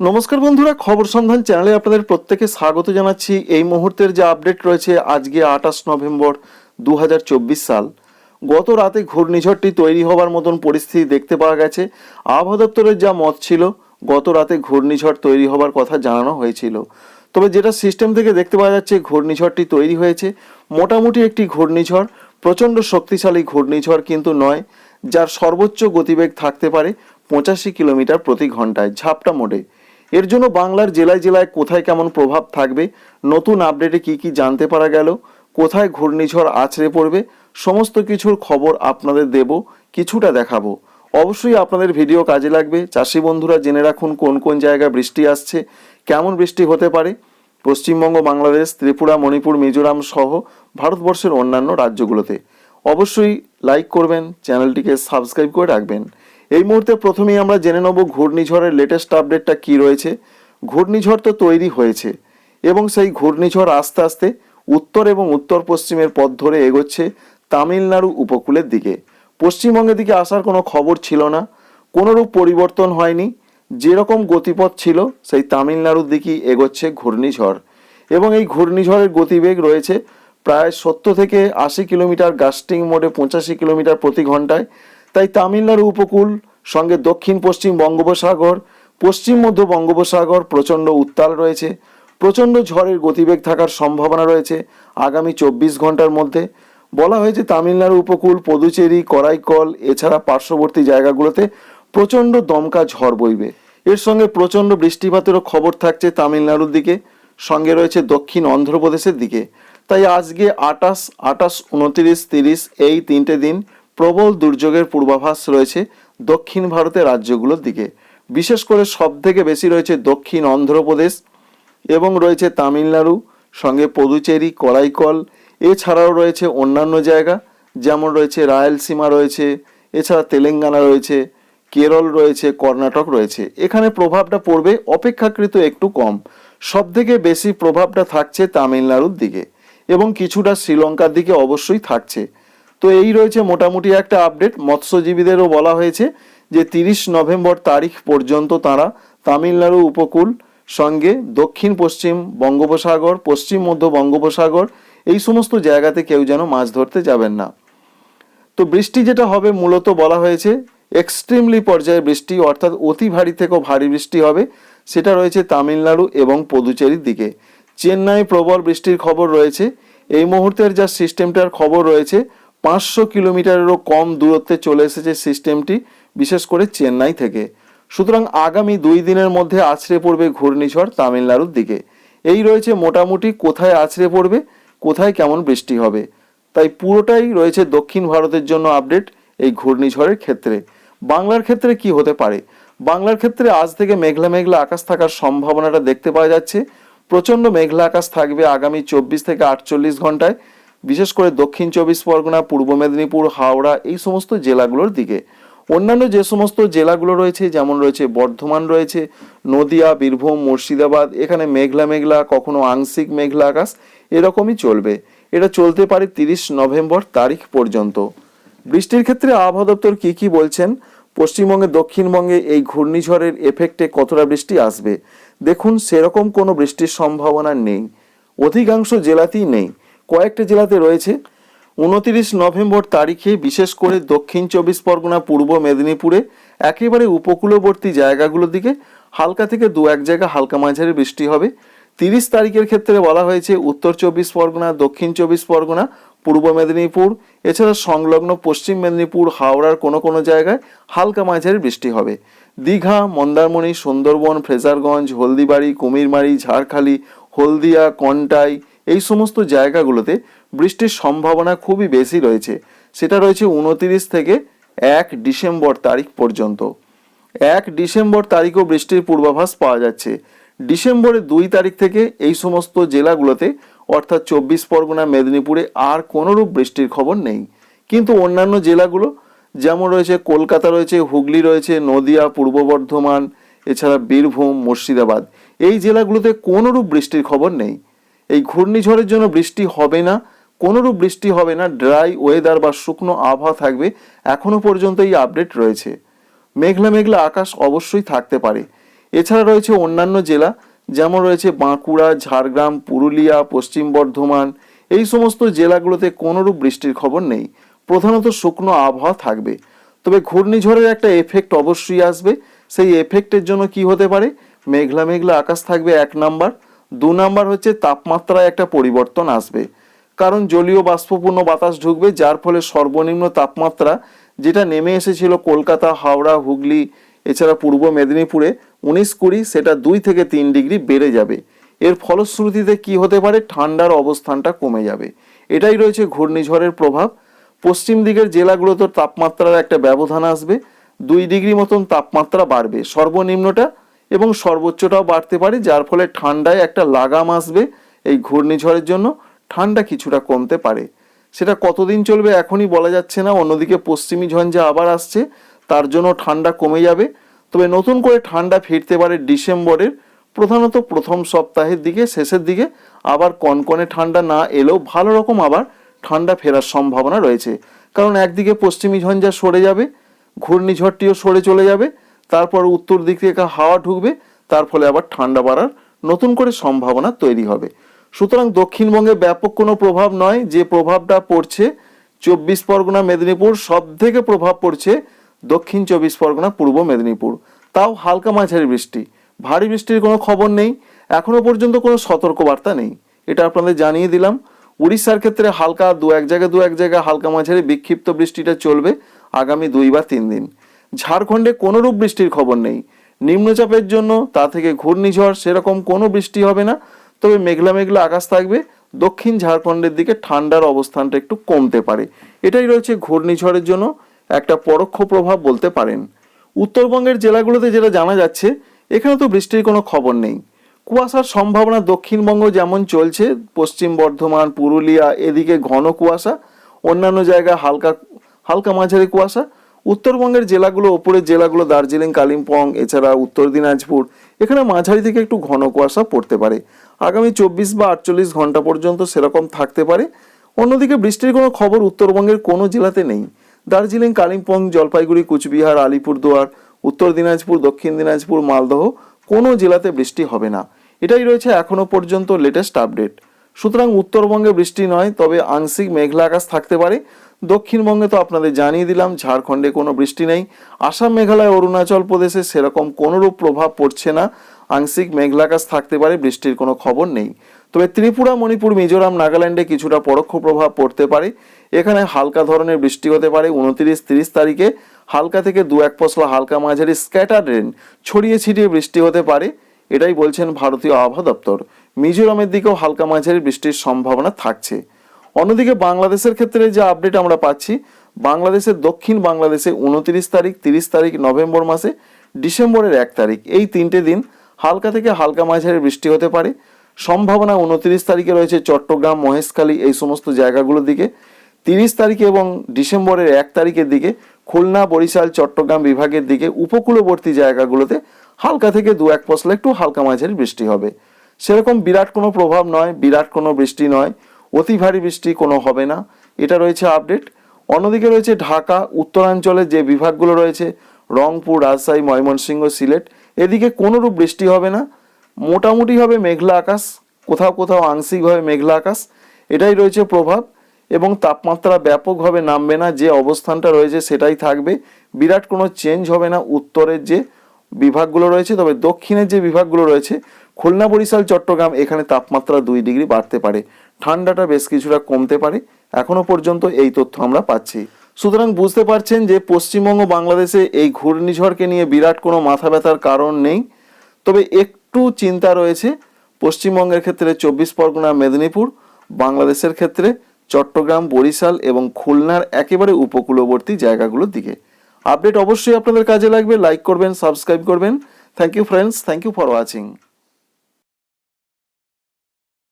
নমস্কার বন্ধুরা, খবর সন্ধান চ্যানেলে আপনাদের প্রত্যেকে স্বাগত জানাচ্ছি। এই মুহূর্তের যে আপডেট রয়েছে, আজকে আঠাশ নভেম্বর দু হাজার চব্বিশ সাল। গত রাতে ঘূর্ণিঝড়টি তৈরি হবার মতন পরিস্থিতি দেখতে পাওয়া গেছে। আবহাওয়া দপ্তরের যা মত ছিল, গত রাতে ঘূর্ণিঝড় তৈরি হবার কথা জানানো হয়েছিল। তবে যেটা সিস্টেম থেকে দেখতে পাওয়া যাচ্ছে, ঘূর্ণিঝড়টি তৈরি হয়েছে। মোটামুটি একটি ঘূর্ণিঝড়, প্রচণ্ড শক্তিশালী ঘূর্ণিঝড় কিন্তু নয়, যার সর্বোচ্চ গতিবেগ থাকতে পারে পঁচাশি কিলোমিটার প্রতি ঘন্টায় ঝাপটা মোডে। এর জন্য বাংলার জেলায় জেলায় কোথায় কেমন প্রভাব থাকবে? নতুন আপডেটে কি কি জানতে পারা গেল? কোথায় ঘূর্ণিঝড় আছড়ে পড়বে? সমস্ত কিছুর খবর আপনাদের দেব, কিছুটা দেখাবো। অবশ্যই আপনাদের ভিডিও কাজে লাগবে। চাষি বন্ধুরা জেনে রাখুন কোন কোন জায়গায় বৃষ্টি আসছে, কেমন বৃষ্টি হতে পারে। পশ্চিমবঙ্গ, বাংলাদেশ, ত্রিপুরা, মণিপুর, মিজোরাম সহ ভারতবর্ষের অন্যান্য রাজ্যগুলোতে। অবশ্যই লাইক করবেন, চ্যানেলটিকে সাবস্ক্রাইব করে রাখবেন। এই মুহূর্তে প্রথমেই আমরা জেনে নেব ঘূর্ণিঝড়ের লেটেস্ট আপডেটটা কি রয়েছে। ঘূর্ণিঝড় তো তৈরি হয়েছে এবং সেই ঘূর্ণিঝড় আস্তে আস্তে উত্তর এবং উত্তর পশ্চিমের পথ ধরে এগোচ্ছে তামিলনাড়ু উপকূলের দিকে। পশ্চিমবঙ্গের দিকে আসার কোনো খবর ছিল না, কোনোরূপ পরিবর্তন হয়নি, যেরকম গতিপথ ছিল সেই তামিলনাড়ুর দিকেই এগোচ্ছে ঘূর্ণিঝড় এবং এই ঘূর্ণিঝড়ের গতিবেগ রয়েছে প্রায় সত্তর থেকে আশি কিলোমিটার, গাস্টিং মোডে পঁচাশি কিলোমিটার প্রতি ঘন্টায়। তাই তামিলনাড়ু উপকূল সঙ্গে দক্ষিণ পশ্চিম বঙ্গোপসাগর, পশ্চিম মধ্য বঙ্গোপসাগর প্রচণ্ড উত্তাল রয়েছে, প্রচণ্ড ঝড়ের গতিবেগ থাকার সম্ভাবনা রয়েছে আগামী চব্বিশ ঘণ্টার মধ্যে। বলা হয়েছে তামিলনাড়ু উপকূল, পদুচেরি, করাইকল, এছাড়া পার্শ্ববর্তী জায়গাগুলোতে প্রচণ্ড দমকা ঝড় বইবে। এর সঙ্গে প্রচণ্ড বৃষ্টিপাতেরও খবর থাকছে তামিলনাড়ুর দিকে, সঙ্গে রয়েছে দক্ষিণ অন্ধ্রপ্রদেশের দিকে। তাই আজকে আটাশ আটাশ, উনত্রিশ, তিরিশ এই তিনটে দিন প্রবল দুর্যোগের পূর্বাভাস রয়েছে দক্ষিণ ভারতের রাজ্যগুলোর দিকে। বিশেষ করে সব থেকে বেশি রয়েছে দক্ষিণ অন্ধ্রপ্রদেশ এবং রয়েছে তামিলনাড়ু, সঙ্গে পদুচেরি করাইকল এছাড়াও রয়েছে অন্যান্য জায়গা, যেমন রয়েছে রায়লসীমা রয়েছে, এছাড়া তেলেঙ্গানা রয়েছে, কেরল রয়েছে, কর্ণাটক রয়েছে। এখানে প্রভাবটা পড়বে, অপেক্ষাকৃত একটু কম। সব থেকে বেশি প্রভাবটা থাকছে তামিলনাড়ুর দিকে এবং কিছুটা শ্রীলঙ্কার দিকে অবশ্যই থাকছে। তো এই রয়েছে মোটামুটি একটা আপডেট মৎস্যজীবীদেরও বলা হয়েছে যে তিরিশ নভেম্বর তারিখ পর্যন্ত তারা তামিলনাড়ু উপকূল সঙ্গে দক্ষিণ পশ্চিম বঙ্গোপসাগর, পশ্চিম মধ্য বঙ্গোপসাগর, এই সমস্ত জায়গাতে কেউ যেন মাছ ধরতে যাবেন না। তো বৃষ্টি যেটা হবে মূলত বলা হয়েছে এক্সট্রিমলি পর্যায়ে বৃষ্টি, অর্থাৎ অতি ভারী থেকেও ভারী বৃষ্টি হবে। সেটা রয়েছে তামিলনাড়ু এবং পদুচেরির দিকে। চেন্নাই প্রবল বৃষ্টির খবর রয়েছে। এই মুহূর্তের যা সিস্টেমটার খবর রয়েছে পাঁচশো কিলোমিটারেরও কম দূরত্বে চলে এসেছে সিস্টেমটি, বিশেষ করে চেন্নাই থেকে। সুতরাং আগামী দুই দিনের মধ্যে আছড়ে পড়বে ঘূর্ণিঝড় তামিলনাড়ুর দিকে। এই রয়েছে মোটামুটি কোথায় আছড়ে পড়বে, কোথায় কেমন বৃষ্টি হবে। তাই পুরোটাই রয়েছে দক্ষিণ ভারতের জন্য আপডেট এই ঘূর্ণিঝড়ের ক্ষেত্রে। বাংলার ক্ষেত্রে কি হতে পারে? বাংলার ক্ষেত্রে আজ থেকে মেঘলা মেঘলা আকাশ থাকার সম্ভাবনাটা দেখতে পাওয়া যাচ্ছে। প্রচণ্ড মেঘলা আকাশ থাকবে আগামী চব্বিশ থেকে আটচল্লিশ ঘন্টায়। বিশেষ করে দক্ষিণ চব্বিশ পরগনা, পূর্ব মেদিনীপুর, হাওড়া, এই সমস্ত জেলাগুলোর দিকে। অন্যান্য যে সমস্ত জেলাগুলো রয়েছে, যেমন রয়েছে বর্ধমান রয়েছে, নদিয়া, বীরভূম, মুর্শিদাবাদ, এখানে মেঘলা মেঘলা, কখনো আংশিক মেঘলা আকাশ, এরকমই চলবে। এটা চলতে পারে তিরিশ নভেম্বর তারিখ পর্যন্ত। বৃষ্টির ক্ষেত্রে আবহাওয়া দপ্তর কী কী বলছেন? পশ্চিমবঙ্গে, দক্ষিণবঙ্গে এই ঘূর্ণিঝড়ের এফেক্টে কতটা বৃষ্টি আসবে? দেখুন, সেরকম কোনো বৃষ্টির সম্ভাবনা নেই। অধিকাংশ জেলাতেই নেই। কয়েকটা জেলাতে রয়েছে। উনতিরিশ নভেম্বর তারিখে বিশেষ করে দক্ষিণ চব্বিশ পরগনা, পূর্ব মেদিনীপুরে একেবারে উপকূলবর্তী জায়গাগুলোর দিকে হালকা থেকে দু এক জায়গা হালকা মাঝারি বৃষ্টি হবে। তিরিশ তারিখের ক্ষেত্রে বলা হয়েছে উত্তর চব্বিশ পরগনা, দক্ষিণ চব্বিশ পরগনা, পূর্ব মেদিনীপুর, এছাড়া সংলগ্ন পশ্চিম মেদিনীপুর, হাওড়ার কোনো কোনো জায়গায় হালকা মাঝারি বৃষ্টি হবে। দীঘা, মন্দারমণি, সুন্দরবন, ফ্রেজারগঞ্জ, হলদিবাড়ি, কুমিরমারি, ঝাড়খালি, হলদিয়া, কন্টাই এই সমস্ত জায়গাগুলোতে বৃষ্টির সম্ভাবনা খুবই বেশি রয়েছে। সেটা রয়েছে উনতিরিশ থেকে এক ডিসেম্বর তারিখ পর্যন্ত। এক ডিসেম্বর তারিখও বৃষ্টির পূর্বাভাস পাওয়া যাচ্ছে। ডিসেম্বরের দুই তারিখ থেকে এই সমস্ত জেলাগুলোতে, অর্থাৎ চব্বিশ পরগনা, মেদিনীপুরে আর কোনোরূপ বৃষ্টির খবর নেই। কিন্তু অন্যান্য জেলাগুলো, যেমন রয়েছে কলকাতা রয়েছে, হুগলি রয়েছে, নদিয়া, পূর্ব বর্ধমান, এছাড়া বীরভূম, মুর্শিদাবাদ, এই জেলাগুলোতে কোনোরূপ বৃষ্টির খবর নেই। এই ঘূর্ণিঝড়ের জন্য বৃষ্টি হবে না, কোনোরূপ বৃষ্টি হবে না, ড্রাই ওয়েদার বা শুকনো আবহাওয়া থাকবে এখনও পর্যন্ত এই আপডেট রয়েছে। মেঘলা মেঘলা আকাশ অবশ্যই থাকতে পারে। এছাড়া রয়েছে অন্যান্য জেলা, যেমন রয়েছে বাঁকুড়া, ঝাড়গ্রাম, পুরুলিয়া, পশ্চিম বর্ধমান, এই সমস্ত জেলাগুলোতে কোনোরূপ বৃষ্টির খবর নেই। প্রধানত শুকনো আবহাওয়া থাকবে। তবে ঘূর্ণিঝড়ের একটা এফেক্ট অবশ্যই আসবে। সেই এফেক্টের জন্য কি হতে পারে? মেঘলা মেঘলা আকাশ থাকবে এক নাম্বার দু নাম্বার হচ্ছে তাপমাত্রায় একটা পরিবর্তন আসবে। কারণ জলীয় বাষ্পপূর্ণ বাতাস ঢুকবে, যার ফলে সর্বনিম্ন তাপমাত্রা, যেটা নেমে এসেছিল কলকাতা, হাওড়া, হুগলি, এছাড়া পূর্ব মেদিনীপুরে, উনিশ কুড়ি, সেটা দুই থেকে তিন ডিগ্রি বেড়ে যাবে। এর ফলশ্রুতিতে কি হতে পারে? ঠান্ডার অবস্থানটা কমে যাবে। এটাই রয়েছে ঘূর্ণিঝড়ের প্রভাব। পশ্চিম দিকের জেলাগুলোতে তাপমাত্রার একটা ব্যবধান আসবে। দুই ডিগ্রি মতন তাপমাত্রা বাড়বে। সর্বনিম্নটা এবং সর্বোচ্চটাও বাড়তে পারে, যার ফলে ঠান্ডায় একটা লাগাম আসবে এই ঘূর্ণিঝড়ের জন্য। ঠান্ডা কিছুটা কমতে পারে। সেটা কতদিন চলবে এখনই বলা যাচ্ছে না। অন্যদিকে পশ্চিমী ঝঞ্ঝা আবার আসছে, তার জন্য ঠান্ডা কমে যাবে। তবে নতুন করে ঠান্ডা ফিরতে পারে ডিসেম্বরের, প্রধানত প্রথম সপ্তাহের দিকে, শেষের দিকে। আবার কনকনে ঠান্ডা না এলেও ভালো রকম আবার ঠান্ডা ফেরার সম্ভাবনা রয়েছে। কারণ একদিকে পশ্চিমী ঝঞ্ঝা সরে যাবে, ঘূর্ণিঝড়টিও সরে চলে যাবে। তারপর উত্তর দিক থেকে হাওয়া ঢুকবে, তার ফলে আবার ঠান্ডা বাড়ার নতুন করে সম্ভাবনা তৈরি হবে। সুতরাং দক্ষিণবঙ্গে ব্যাপক কোনো প্রভাব নয়, যে প্রভাবটা পড়ছে চব্বিশ পরগনা, মেদিনীপুর সব থেকে প্রভাব পড়ছে দক্ষিণ চব্বিশ পরগনা, পূর্ব মেদিনীপুর। তাও হালকা মাঝারি বৃষ্টি। ভারী বৃষ্টির কোনো খবর নেই। এখনও পর্যন্ত কোনো সতর্কবার্তা নেই। এটা আপনাদের জানিয়ে দিলাম। উড়িষ্যার ক্ষেত্রে হালকা দু এক জায়গায় দু এক জায়গায় হালকা মাঝারি বিক্ষিপ্ত বৃষ্টিটা চলবে আগামী দুই বা তিন দিন। ঝাড়খণ্ডে কোনোরূপ বৃষ্টির খবর নেই। নিম্নচাপের জন্য তা থেকে ঘূর্ণিঝড় সেরকম কোনো বৃষ্টি হবে না। তবে মেঘলা মেঘলা আকাশ থাকবে। দক্ষিণ ঝাড়খণ্ডের দিকে ঠান্ডার অবস্থানটা একটু কমতে পারে। এটাই রয়েছে ঘূর্ণিঝড়ের জন্য একটা পরোক্ষ প্রভাব বলতে পারেন। উত্তরবঙ্গের জেলাগুলোতে যেটা জানা যাচ্ছে, এখানে তো বৃষ্টির কোনো খবর নেই। কুয়াশার সম্ভাবনা দক্ষিণবঙ্গ যেমন চলছে, পশ্চিম বর্ধমান, পুরুলিয়া, এদিকে ঘন কুয়াশা, অন্যান্য জায়গায় হালকা হালকা মাঝারি কুয়াশা উত্তরবঙ্গের জেলাগুলো, ওপরের জেলাগুলো দার্জিলিং, কালিম্পং, এছাড়া উত্তর দিনাজপুর, এখানে মাঝারি থেকে একটু ঘন কুয়াশা পড়তে পারে। আগামী চব্বিশ বা আটচল্লিশ ঘণ্টা পর্যন্ত সেরকম থাকতে পারে। অন্যদিকে বৃষ্টির কোনো খবর উত্তরবঙ্গের কোনো জেলাতে নেই। দার্জিলিং, কালিম্পং, জলপাইগুড়ি, কুচবিহার, আলিপুরদুয়ার, উত্তর দিনাজপুর, দক্ষিণ দিনাজপুর, মালদহ কোনো জেলাতে বৃষ্টি হবে না। এটাই রয়েছে এখনও পর্যন্ত লেটেস্ট আপডেট সুতরাং উত্তরবঙ্গে বৃষ্টি নয়, তবে আংশিক মেঘলা আকাশ থাকতে পারে। দক্ষিণবঙ্গে তো আপনাদের জানিয়ে দিলাম, ঝাড়খণ্ডে কোনো বৃষ্টি নেই। আসাম, মেঘালয়, অরুণাচল প্রদেশে সেরকম কোনোরূপ প্রভাব পড়ছে না। আংশিক মেঘলাকাশ থাকতে পারে, বৃষ্টির কোনো খবর নেই। তবে ত্রিপুরা, মণিপুর, মিজোরাম, নাগাল্যান্ডে কিছুটা পরোক্ষ প্রভাব পড়তে পারে। এখানে হালকা ধরনের বৃষ্টি হতে পারে, উনত্রিশ তিরিশ তারিখে। হালকা থেকে দু এক পশলা হালকা মাঝারি স্ক্যাটার রেন। ছড়িয়ে ছিটিয়ে বৃষ্টি হতে পারে, এটাই বলছেন ভারতীয় আবহাওয়া দপ্তর। মিজোরামের দিকেও হালকা মাঝারি বৃষ্টির সম্ভাবনা থাকছে। অন্যদিকে বাংলাদেশের ক্ষেত্রে যে আপডেট আমরা পাচ্ছি, বাংলাদেশের দক্ষিণ বাংলাদেশে উনত্রিশ তারিখ, তিরিশ তারিখ নভেম্বর মাসে, ডিসেম্বরের এক তারিখ। এই তিনটে দিন হালকা থেকে হালকা মাঝারি বৃষ্টি হতে পারে। সম্ভাবনা উনত্রিশ তারিখে রয়েছে চট্টগ্রাম, মহেশখালী, এই সমস্ত জায়গাগুলোর দিকে। তিরিশ তারিখে এবং ডিসেম্বরের এক তারিখের দিকে খুলনা, বরিশাল, চট্টগ্রাম বিভাগের দিকে উপকূলবর্তী জায়গাগুলোতে হালকা থেকে দু এক পশলা একটু হালকা মাঝারি বৃষ্টি হবে। সেরকম বিরাট কোনো প্রভাব নয়, বিরাট কোনো বৃষ্টি নয়। অতি ভারী বৃষ্টি কোনো হবে না। এটা রয়েছে আপডেট অন্যদিকে রয়েছে ঢাকা, উত্তরাঞ্চলের যে বিভাগগুলো রয়েছে, রংপুর, রাজশাহী, ময়মনসিংহ, সিলেট, এদিকে কোনোরূপ বৃষ্টি হবে না। মোটামুটি হবে মেঘলা আকাশ, কোথাও কোথাও আংশিকভাবে মেঘলা আকাশ, এটাই রয়েছে প্রভাব এবং তাপমাত্রা ব্যাপকভাবে নামবে না। যে অবস্থানটা রয়েছে সেটাই থাকবে। বিরাট কোনো চেঞ্জ হবে না উত্তরের যে বিভাগগুলো রয়েছে, তবে দক্ষিণের যে বিভাগগুলো রয়েছে, খুলনা, বরিশাল, চট্টগ্রাম, এখানে তাপমাত্রা দুই ডিগ্রি বাড়তে পারে। ঠান্ডাটা বেশ কিছুটা কমতে পারে। এখনও পর্যন্ত এই তথ্য আমরা পাচ্ছি। সুতরাং বুঝতে পারছেন যে পশ্চিমবঙ্গ বাংলাদেশে এই ঘূর্ণিঝড়কে নিয়ে বিরাট কোনো মাথা ব্যথার কারণ নেই। তবে একটু চিন্তা রয়েছে পশ্চিমবঙ্গের ক্ষেত্রে চব্বিশ পরগনা, মেদিনীপুর, বাংলাদেশের ক্ষেত্রে চট্টগ্রাম, বরিশাল এবং খুলনার একেবারে উপকূলবর্তী জায়গাগুলোর দিকে। আপডেট অবশ্যই আপনাদের কাজে লাগবে। লাইক করবেন, সাবস্ক্রাইব করবেন। Thank you friends thank you for watching